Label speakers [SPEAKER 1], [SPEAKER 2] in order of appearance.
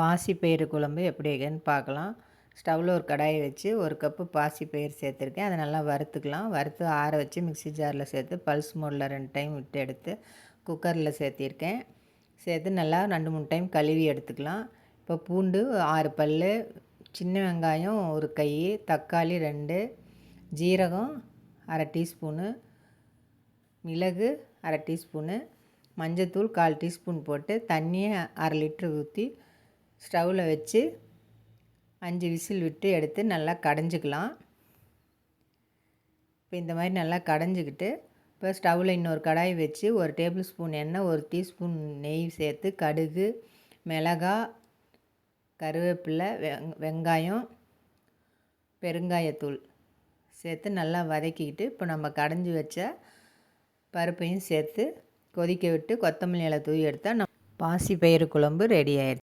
[SPEAKER 1] பாசிப்பயிறு குழம்பு எப்படி வைக்கன்னு பார்க்கலாம். ஸ்டவ்வில் ஒரு கடாயை வச்சு ஒரு கப்பு பாசிப்பயிறு சேர்த்துருக்கேன். அதை நல்லா வறுத்துக்கலாம். வறுத்து ஆற வச்சு மிக்ஸி ஜாரில் சேர்த்து பல்ஸ் மோடில் ரெண்டு டைம் விட்டு எடுத்து குக்கரில் சேர்த்திருக்கேன். சேர்த்து நல்லா ரெண்டு மூணு டைம் கழுவி எடுத்துக்கலாம். இப்போ பூண்டு ஆறு பல் சின்ன வெங்காயம் ஒரு கை தக்காளி ரெண்டு ஜீரகம் அரை டீஸ்பூனு மிளகு அரை டீஸ்பூனு மஞ்சத்தூள் கால் டீஸ்பூன் போட்டு தண்ணியை அரை லிட்ரு ஊற்றி ஸ்டவ்வில் வச்சு அஞ்சு விசில் விட்டு எடுத்து நல்லா கடைஞ்சிக்கலாம். இப்போ இந்த மாதிரி நல்லா கடைஞ்சிக்கிட்டு இப்போ ஸ்டவ்வில் இன்னொரு கடாய் வச்சு ஒரு டேபிள் ஸ்பூன் எண்ணெய் ஒரு டீஸ்பூன் நெய் சேர்த்து கடுகு மிளகா கருவேப்பிலை வெங் வெங்காயம் பெருங்காயத்தூள் சேர்த்து நல்லா வதக்கிக்கிட்டு இப்போ நம்ம கடைஞ்சி வச்ச பருப்பையும் சேர்த்து கொதிக்க விட்டு கொத்தமல்லி இலை தூவி எடுத்தால் நம் பாசி பயிறு குழம்பு ரெடி ஆயிடுச்சு.